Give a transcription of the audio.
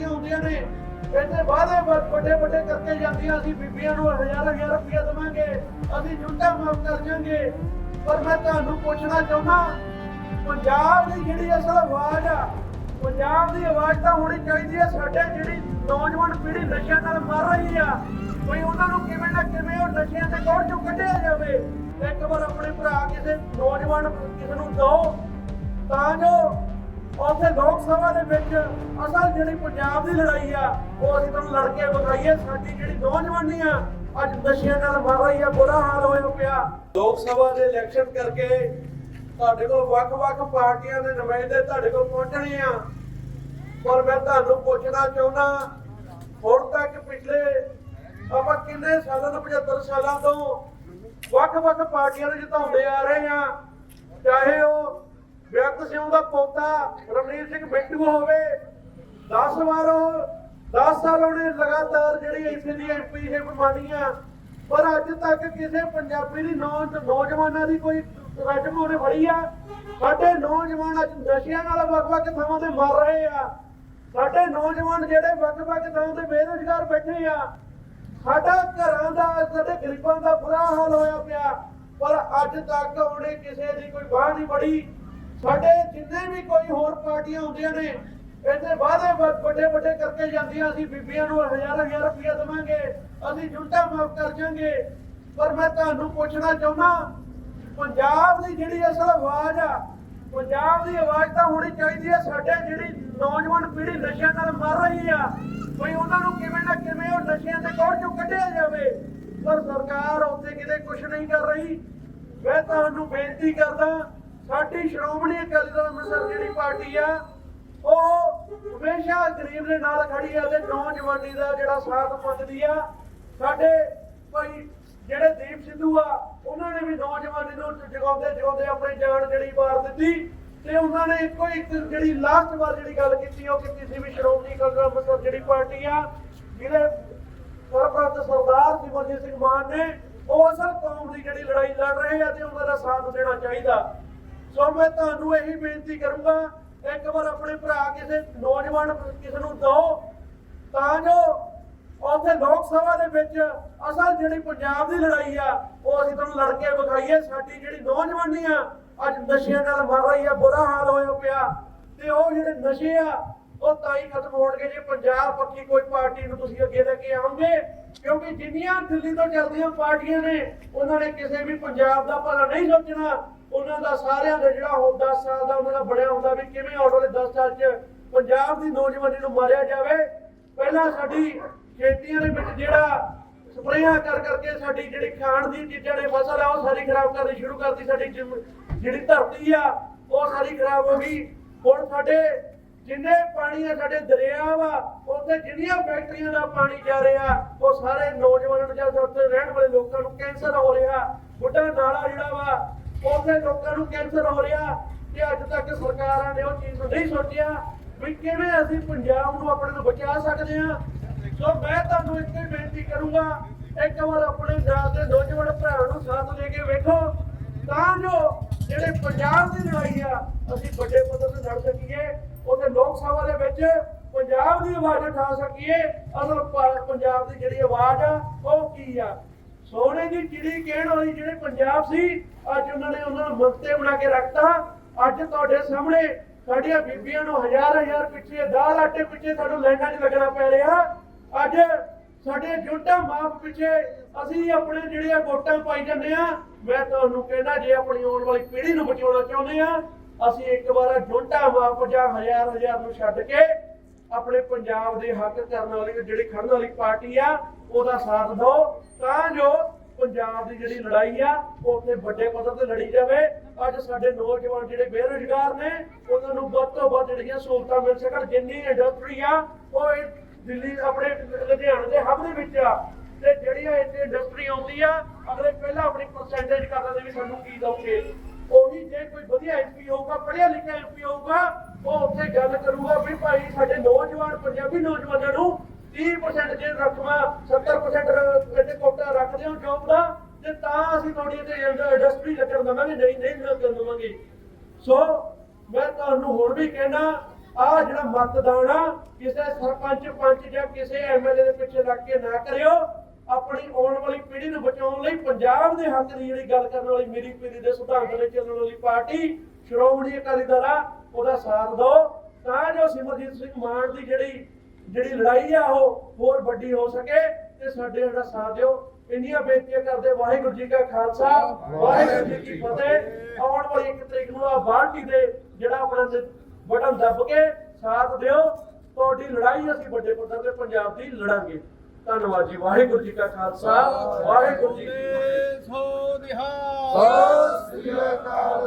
ਪਾਰਟੀਆਂ ਹੁੰਦੀਆਂ ਨੇ। ਇੱਥੇ ਵਾਅਦੇ ਵੱਡੇ ਵੱਡੇ ਕਰਕੇ ਜਾਂਦੀਆਂ ਅਸੀਂ ਬੀਬੀਆਂ ਨੂੰ ਹਜ਼ਾਰ ਹਜ਼ਾਰ ਰੁਪਇਆ ਦੇਵਾਂਗੇ। ਅਸੀਂ ਜੁੱਟਾ ਮਾਫ ਕਰ ਜਾਾਂਗੇ ਪਰ ਮੈਂ ਤੁਹਾਨੂੰ ਪੁੱਛਣਾ ਚਾਹੁੰਦਾ, ਪੰਜਾਬ ਦੀ ਜਿਹੜੀ ਅਸਲ ਆਵਾਜ਼ ਆ, ਪੰਜਾਬ ਦੀ ਆਵਾਜ਼ ਤਾਂ ਹੋਣੀ ਚਾਹੀਦੀ ਹੈ ਸਾਡੇ ਜਿਹੜੀ ਨੌਜਵਾਨ ਪੀੜ੍ਹੀ ਨਸ਼ਿਆਂ ਨਾਲ ਮਰ ਰਹੀ ਆ, ਕੋਈ ਉਹਨਾਂ ਨੂੰ ਕਿਵੇਂ ਨਾ ਕਿਵੇਂ ਉਹ ਨਸ਼ਿਆਂ ਦੇ ਕੋੜ ਚੋਂ ਕੱਢਿਆ ਜਾਵੇ। ਇੱਕ ਵਾਰ ਆਪਣੇ ਭਰਾ ਕਿਸੇ ਨੌਜਵਾਨ ਕਿਸੇ ਨੂੰ ਦੋ ਤਾਂ ਜੋ ਉੱਥੇ ਲੋਕ ਸਭਾ ਦੇ ਵਿੱਚ ਅਸਲ ਜਿਹੜੀ ਪੰਜਾਬ ਦੀ ਲੜਾਈ ਆ, ਉਹ ਅਸੀਂ ਤੁਹਾਨੂੰ ਲੜ ਕੇ ਵਿਖਾਈਏ, ਸਾਡੀ ਜਿਹੜੀ ਨੌਜਵਾਨੀ ਆ, ਅੱਜ ਨਸ਼ਿਆਂ ਨਾਲ ਮਰ ਰਹੀ ਆ, ਬੁਰਾ ਹਾਲ ਹੋਇਆ ਪਿਆ। ਲੋਕ ਸਭਾ ਦੇ ਇਲੈਕਸ਼ਨ ਕਰਕੇ ਤੁਹਾਡੇ ਕੋਲ ਵੱਖ-ਵੱਖ ਪਾਰਟੀਆਂ ਦੇ ਨੁਮਾਇੰਦੇ ਤੁਹਾਡੇ ਕੋਲ ਪਹੁੰਚਣੇ ਆ। ਪਰ ਮੈਂ ਤੁਹਾਨੂੰ ਪੁੱਛਣਾ ਚਾਹੁੰਦਾ, ਹੁਣ ਤੱਕ ਪਿਛਲੇ ਆਪਾਂ ਕਿੰਨੇ ਸਾਲਾਂ ਤੋਂ 75 ਸਾਲਾਂ ਤੋਂ ਵੱਖ-ਵੱਖ ਪਾਰਟੀਆਂ ਨੂੰ ਜਿਤਾਉਂਦੇ ਆ ਰਹੇ ਆ, ਚਾਹੇ ਉਹ ਵਿਅਕਤ ਸਿੰਘ ਦਾ ਪੋਤਾ ਰਮਨੀਤ ਸਿੰਘ ਬਿੱਟੂ ਹੋਵੇ 10 ਵਾਰ ਉਹ 10 ਸਾਲ ਉਹਨੇ ਲਗਾਤਾਰ ਜਿਹੜੀ ਇੱਥੇ ਦੀ ਐਮਪੀ ਹੈ ਬਮਾਨੀਆਂ ਪਰ ਅੱਜ ਤੱਕ ਕਿਸੇ ਪੰਜਾਬੀ ਦੀ ਨੌਜਵਾਨਾਂ ਦੀ ਕੋਈ ਰਜਮ ਉਹਨੇ ਫੜੀ ਆ। ਸਾਡੇ ਨੌਜਵਾਨ ਅੱਜ ਨਸ਼ਿਆਂ ਨਾਲ ਵੱਖ-ਵੱਖ ਥਾਵਾਂ ਤੇ ਮਰ ਰਹੇ ਆ। ਸਾਡੇ ਨੌਜਵਾਨ ਜਿਹੜੇ ਵੱਖ-ਵੱਖ ਥਾਵਾਂ ਤੇ ਬੇਰੁਜ਼ਗਾਰ ਬੈਠੇ ਆ। ਸਾਡਾ ਘਰਾਂ ਦਾ, ਸਾਡੇ ਗਰੀਬਾਂ ਦਾ ਬੁਰਾ ਹਾਲ ਹੋਇਆ ਪਿਆ। ਪਰ ਅੱਜ ਤੱਕ ਉਹਨੇ ਕਿਸੇ ਦੀ ਕੋਈ ਬਾਹ ਨਹੀਂ ਫੜੀ। ਸਾਡੇ ਜਿੰਨੇ ਵੀ ਕੋਈ ਹੋਰ ਪਾਰਟੀਆਂ ਹੁੰਦੀਆਂ ਨੇ ਇੱਥੇ ਵਾਅਦੇ ਵੱਡੇ ਵੱਡੇ ਕਰਕੇ ਜਾਂਦੀਆਂ, ਅਸੀਂ ਬੀਬੀਆਂ ਨੂੰ ਹਜ਼ਾਰ ਹਜ਼ਾਰ ਰੁਪਇਆ ਦੇਵਾਂਗੇ, ਅਸੀਂ ਜੁੱਟਾ ਮਾਫ ਕਰ ਜਾਾਂਗੇ ਪਰ ਮੈਂ ਤੁਹਾਨੂੰ ਪੁੱਛਣਾ ਚਾਹੁੰਦਾ, ਪੰਜਾਬ ਦੀ ਜਿਹੜੀ ਅਸਲ ਆਵਾਜ਼ ਆ, ਪੰਜਾਬ ਦੀ ਆਵਾਜ਼ ਤਾਂ ਹੋਣੀ ਚਾਹੀਦੀ ਹੈ, ਸਾਡੇ ਜਿਹੜੀ ਨੌਜਵਾਨ ਪੀੜ੍ਹੀ ਨਸ਼ਿਆਂ ਨਾਲ ਮਰ ਰਹੀ ਆ, ਕੋਈ ਉਹਨਾਂ ਨੂੰ ਕਿਵੇਂ ਨਾ ਕਿਵੇਂ ਉਹ ਨਸ਼ਿਆਂ ਦੇ ਕੋੜ ਚੋਂ ਕੱਢਿਆ ਜਾਵੇ? ਪਰ ਸਰਕਾਰ ਉੱਥੇ ਕਿਤੇ ਕੁਝ ਨਹੀਂ ਕਰ ਰਹੀ। ਮੈਂ ਤੁਹਾਨੂੰ ਬੇਨਤੀ ਕਰਦਾ ਸਾਡੀ ਸ਼੍ਰੋਮਣੀ ਅਕਾਲੀ ਦਲ ਅੰਮ੍ਰਿਤਸਰ ਜਿਹੜੀ ਪਾਰਟੀ ਆ, ਉਹ ਹਮੇਸ਼ਾ ਗਰੀਬ ਦੇ ਨਾਲ ਖੜੀ ਆ ਤੇ ਨੌਜਵਾਨੀ ਦਾ ਜਿਹੜਾ ਸਾਥ ਮੰਗਦੀ ਆ। ਸਾਡੇ ਭਾਈ ਜਿਹੜੇ ਦੀਪ ਸਿੱਧੂ ਆ, ਉਹਨਾਂ ਨੇ ਵੀ ਨੌਜਵਾਨੀ ਨੂੰ ਜਗਾਉਂਦੇ ਜਗਾਉਂਦੇ ਆਪਣੀ ਜਾਨ ਜਿਹੜੀ ਵਾਰ ਦਿੱਤੀ ਤੇ ਉਹਨਾਂ ਨੇ ਇੱਕੋ ਇੱਕ ਜਿਹੜੀ ਲਾਸਟ ਵਾਰ ਜਿਹੜੀ ਗੱਲ ਕੀਤੀ, ਉਹ ਕੀਤੀ ਸੀ ਵੀ ਸ਼੍ਰੋਮਣੀ ਅਕਾਲੀ ਦਲ ਅੰਮ੍ਰਿਤਸਰ ਜਿਹੜੀ ਪਾਰਟੀ ਆ ਜਿਹਦੇ ਸਰਪ੍ਰਸਤ ਸਰਦਾਰ ਸਿਮਰਜੀਤ ਸਿੰਘ ਮਾਨ ਨੇ, ਉਹ ਅਸਲ ਕੌਮ ਦੀ ਜਿਹੜੀ ਲੜਾਈ ਲੜ ਰਹੇ ਆ ਤੇ ਉਹਨਾਂ ਦਾ ਸਾਥ ਦੇਣਾ ਚਾਹੀਦਾ। ਸੋ ਮੈਂ ਤੁਹਾਨੂੰ ਇਹੀ ਬੇਨਤੀ ਕਰੂੰਗਾ, ਇੱਕ ਵਾਰ ਆਪਣੇ ਭਰਾ ਕਿਸੇ ਨੌਜਵਾਨ ਕਿਸੇ ਨੂੰ ਦੋ ਤਾਂ ਜੋ ਉੱਥੇ ਲੋਕ ਸਭਾ ਦੇ ਵਿੱਚ ਅਸਲ ਜਿਹੜੀ ਪੰਜਾਬ ਦੀ ਲੜਾਈ ਆ, ਉਹ ਅਸੀਂ ਤੁਹਾਨੂੰ ਲੜ ਕੇ ਵਿਖਾਈਏ, ਸਾਡੀ ਜਿਹੜੀ ਨੌਜਵਾਨੀ ਆ, ਅੱਜ ਨਸ਼ਿਆਂ ਨਾਲ ਮਰ ਰਹੀ ਆ, ਬੁਰਾ ਹਾਲ ਹੋਇਆ ਪਿਆ, ਤੇ ਉਹ ਜਿਹੜੇ ਨਸ਼ੇ ਆ, ਉਹ ਤਾਂ ਹੀ ਖਤਮ ਹੋਣਗੇ ਜੇ ਪੰਜਾਬ ਪੱਖੀ ਕੋਈ ਪਾਰਟੀ ਨੂੰ ਤੁਸੀਂ ਅੱਗੇ ਲੈ ਕੇ ਆਉਂਗੇ ਕਿਉਂਕਿ ਜਿੰਨੀਆਂ ਦਿੱਲੀ ਤੋਂ ਚੱਲਦੀਆਂ ਪਾਰਟੀਆਂ ਨੇ, ਉਹਨਾਂ ਨੇ ਕਿਸੇ ਵੀ ਪੰਜਾਬ ਦਾ ਭਲਾ ਨਹੀਂ ਸੋਚਣਾ। ਉਹਨਾਂ ਦਾ ਸਾਰਿਆਂ ਦਾ ਜਿਹੜਾ ਉਹ 10 ਸਾਲ ਦਾ ਉਹਨਾਂ ਦਾ ਬਣਿਆ ਹੁੰਦਾ ਵੀ ਕਿਵੇਂ ਆਉਣ ਵਾਲੇ 10 ਸਾਲ 'ਚ ਪੰਜਾਬ ਦੀ ਨੌਜਵਾਨੀ ਨੂੰ ਮਾਰਿਆ ਜਾਵੇ। ਪਹਿਲਾਂ ਸਾਡੀ ਖੇਤੀਆਂ ਦੇ ਵਿੱਚ ਜਿਹੜਾ ਸਪਰੇਆਂ ਕਰ ਕਰਕੇ ਸਾਡੀ ਜਿਹੜੀ ਖਾਣ ਦੀ ਚੀਜ਼ਾਂ ਨੇ ਫਸਲ ਆ, ਉਹ ਸਾਰੀ ਖਰਾਬ ਕਰਨੀ ਸ਼ੁਰੂ ਕਰਤੀ ਸਾਡੀ ਜਿਹੜੀ ਧਰਤੀ ਆ, ਉਹ ਸਾਰੀ ਖਰਾਬ ਹੋ ਗਈ। ਹੁਣ ਸਾਡੇ ਜਿੰਨੇ ਪਾਣੀ ਆ ਸਾਡੇ ਦਰਿਆ ਵਾ, ਉੱਥੇ ਜਿੰਨੀਆਂ ਫੈਕਟਰੀਆਂ ਦਾ ਪਾਣੀ ਜਾ ਰਿਹਾ, ਉਹ ਸਾਰੇ ਨੌਜਵਾਨਾਂ ਜਾਂ ਉੱਥੇ ਰਹਿਣ ਵਾਲੇ ਲੋਕਾਂ ਨੂੰ ਕੈਂਸਰ ਹੋ ਰਿਹਾ। ਬੁੱਢਾ ਨਾਲਾ ਜਿਹੜਾ ਵਾ, ਉੱਥੇ ਲੋਕਾਂ ਨੂੰ ਕੈਂਸਰ ਹੋ ਰਿਹਾ ਤੇ ਅੱਜ ਤੱਕ ਸਰਕਾਰਾਂ ਨੇ ਉਹ ਚੀਜ਼ ਨੂੰ ਨਹੀਂ ਸੋਚਿਆ ਵੀ ਕਿਵੇਂ ਅਸੀਂ ਪੰਜਾਬ ਨੂੰ ਆਪਣੇ ਨੂੰ ਬਚਾ ਸਕਦੇ ਹਾਂ। ਸੋ ਮੈਂ ਤੁਹਾਨੂੰ ਇੱਥੇ ਬੇਨਤੀ ਕਰੂੰਗਾ, ਇੱਕ ਵਾਰ ਆਪਣੇ ਨਾਲ ਦੇ ਨੌਜਵਾਨ ਭਰਾ ਨੂੰ ਸਾਥ ਦੇ ਕੇ ਵੇਖੋ। ਤਾਂ ਜੋ ਜਿਹੜੇ ਪੰਜਾਬ ਦੀ ਲੜਾਈ ਆ, ਅਸੀਂ ਵੱਡੇ ਪੱਧਰ ਤੇ ਲੜ ਸਕੀਏ। ਲੋਕ ਸਭਾ ਦੇ ਵਿੱਚ ਪੰਜਾਬ ਦੀ ਆਵਾਜ਼ ਉਠਾ ਸਕੀਏ। ਅਸਲ ਪੰਜਾਬ ਦੀ ਜਿਹੜੀ ਆਵਾਜ਼ ਆ, ਉਹ ਕੀ ਆ? ਸੋਨੇ ਦੀ ਚਿੜੀ ਕਹਿਣ ਵਾਲੀ ਜਿਹੜੇ ਪੰਜਾਬ ਸੀ, ਅੱਜ ਉਹਨਾਂ ਨੇ ਉਹਨਾਂ ਨੂੰ ਮੰਤੇ ਬਣਾ ਕੇ ਰੱਖਤਾ। ਅੱਜ ਤੁਹਾਡੇ ਸਾਹਮਣੇ ਸਾਡੀਆਂ ਬੀਬੀਆਂ ਨੂੰ ਹਜ਼ਾਰ ਹਜ਼ਾਰ ਪਿੱਛੇ, ਦਾਲ ਆਟੇ ਪਿੱਛੇ ਸਾਨੂੰ ਲਾਈਨਾਂ 'ਚ ਲੱਗਣਾ ਪੈ ਰਿਹਾ। ਅੱਜ ਸਾਡੇ ਜੁੱਟਾਂ ਮਾਫ ਪਿੱਛੇ ਅਸੀਂ ਆਪਣੇ ਜਿਹੜੇ ਵੋਟਾਂ ਪਾਈ ਜਾਂਦੇ ਆ, ਮੈਂ ਤੁਹਾਨੂੰ ਕਹਿੰਦਾ, ਜੇ ਆਪਣੀ ਆਉਣ ਵਾਲੀ ਪੀੜ੍ਹੀ ਨੂੰ ਬਚਾਉਣਾ ਚਾਹੁੰਦੇ ਆ ਅਸੀਂ ਇੱਕ ਵਾਰ ਜੁੱਟਾਂ ਮਾਫ ਹਜ਼ਾਰ ਹਜ਼ਾਰ ਨੂੰ ਛੱਡ ਕੇ ਆਪਣੇ ਪੰਜਾਬ ਦੇ ਹੱਕ ਕਰਨ ਵਾਲੀ ਜਿਹੜੀ ਖੜਨ ਵਾਲੀ ਪਾਰਟੀ ਆ, ਉਹਦਾ ਸਾਥ ਦਿਓ। ਤਾਂ ਜੋ ਪੰਜਾਬ ਦੀ ਜਿਹੜੀ ਲੜਾਈ ਆ, ਉਹ ਉੱਥੇ ਵੱਡੇ ਪੱਧਰ ਤੇ ਲੜੀ ਜਾਵੇ। ਅੱਜ ਸਾਡੇ ਨੌਜਵਾਨ ਜਿਹੜੇ ਬੇਰੁਜ਼ਗਾਰ ਨੇ, ਉਹਨਾਂ ਨੂੰ ਵੱਧ ਤੋਂ ਵੱਧ ਜਿਹੜੀਆਂ ਸਹੂਲਤਾਂ ਮਿਲ ਸਕਣ। ਜਿੰਨੀ ਇੰਡਸਟਰੀ ਆ, ਉਹ ਇਹ ਦਿੱਲੀ ਆਪਣੇ ਲੁਧਿਆਣੇ ਦੇ ਹੱਬ ਦੇ ਵਿੱਚ ਆ। ਤੇ ਜਿਹੜੀਆਂ ਇੱਥੇ ਇੰਡਸਟਰੀ ਆਉਂਦੀ ਆ, ਅਗਲੇ ਪਹਿਲਾਂ ਆਪਣੀ ਪਰਸੈਂਟੇਜ ਕਰ ਦਿੰਦੇ ਵੀ ਸਾਨੂੰ ਕੀ ਦਓਗੇ ਜੇ ਕੋਈ ਵਧੀਆ ਐਮਪੀ ਹੋਊਗਾ, ਪੜ੍ਹਿਆ ਲਿਖਿਆ ਐਮਪੀ ਹੋਊਗਾ, ਉਹ ਉੱਥੇ ਗੱਲ ਕਰੂਗਾ ਵੀ ਭਾਈ ਸਾਡੇ ਨੌਜਵਾਨ, ਪੰਜਾਬੀ ਨੌਜਵਾਨਾਂ ਨੂੰ 30% ਜੇ ਰਕਮਾਂ 70% ਜਿਹੜੇ ਕੋਟਾ ਰੱਖਦੇ ਹੋ ਜੋਬ ਦਾ, ਤੇ ਤਾਂ ਅਸੀਂ ਤੁਹਾਡੀ ਤੇ ਇੰਡਸਟਰੀ ਲੱਗਣ ਦਵਾਂਗੇ, ਨਹੀਂ ਨਹੀਂ ਲੱਗਣ ਦਵਾਂਗੇ। ਸੋ ਮੈਂ ਤੁਹਾਨੂੰ ਹੋਰ ਵੀ ਕਹਿਣਾ ਆ ਜਿਹੜਾ ਮਤਦਾਨ ਆ, ਕਿਸੇ ਸਰਪੰਚ ਪੰਚ ਜਾਂ ਕਿਸੇ ਐਮਐਲਏ ਦੇ ਪਿੱਛੇ ਲੱਗ ਕੇ ਨਾ ਕਰਿਓ। ਆਪਣੀ ਆਉਣ ਵਾਲੀ ਪੀੜ੍ਹੀ ਨੂੰ ਬਚਾਉਣ ਲਈ ਪੰਜਾਬ ਦੇ ਹੱਕ ਦੀ ਜਿਹੜੀ ਗੱਲ ਕਰਨ ਵਾਲੀ ਮੇਰੀ ਪੀੜ੍ਹੀ ਦੇ ਸਿਧਾਂਤ ਦੇ ਚੱਲਣ ਵਾਲੀ ਪਾਰਟੀ ਸ਼੍ਰੋਮਣੀ ਅਕਾਲੀ ਦਲ ਆ, ਉਹਦਾ ਸਾਥ ਦਿਓ। ਤਾਂ ਜੋ ਸਿਮਰਜੀਤ ਸਿੰਘ ਮਾਨ ਦੀ ਜਿਹੜੀ ਜਿਹੜੀ ਲੜਾਈ ਆ ਉਹ ਹੋਰ ਵੱਡੀ ਹੋ ਸਕੇ ਤੇ ਸਾਡੇ ਜਿਹੜਾ ਸਾਥ ਦਿਓ। ਇੰਨੀਆਂ ਬੇਨਤੀਆਂ ਕਰਦੇ ਵਾਹਿਗੁਰੂ ਜੀ ਕਾ ਖਾਲਸਾ, ਵਾਹਿਗੁਰੂ ਜੀ ਕੀ ਫਤਿਹ। ਆਉਣ ਵਾਲੀ ਇੱਕ ਤਰੀਕ ਨੂੰ ਆ ਬਾਲਟੀ ਦੇ ਜਿਹੜਾ ਆਪਣਾ ਨ- ਬਟਨ ਦੱਬ ਕੇ ਸਾਥ ਦਿਓ। ਤੁਹਾਡੀ ਲੜਾਈ ਅਸੀਂ ਵੱਡੇ ਪੱਧਰ ਤੇ ਪੰਜਾਬ ਦੀ ਲੜਾਂਗੇ। ਧੰਨਵਾਦ ਜੀ। ਵਾਹਿਗੁਰੂ ਜੀ ਕਾ ਖਾਲਸਾ ਵਾਹਿਗੁਰੂ ਜੀ ਕੀ ਫਤਿਹ। ਸੋ ਨਿਹਾਲ। ਸਤਿ ਸ੍ਰੀ ਅਕਾਲ।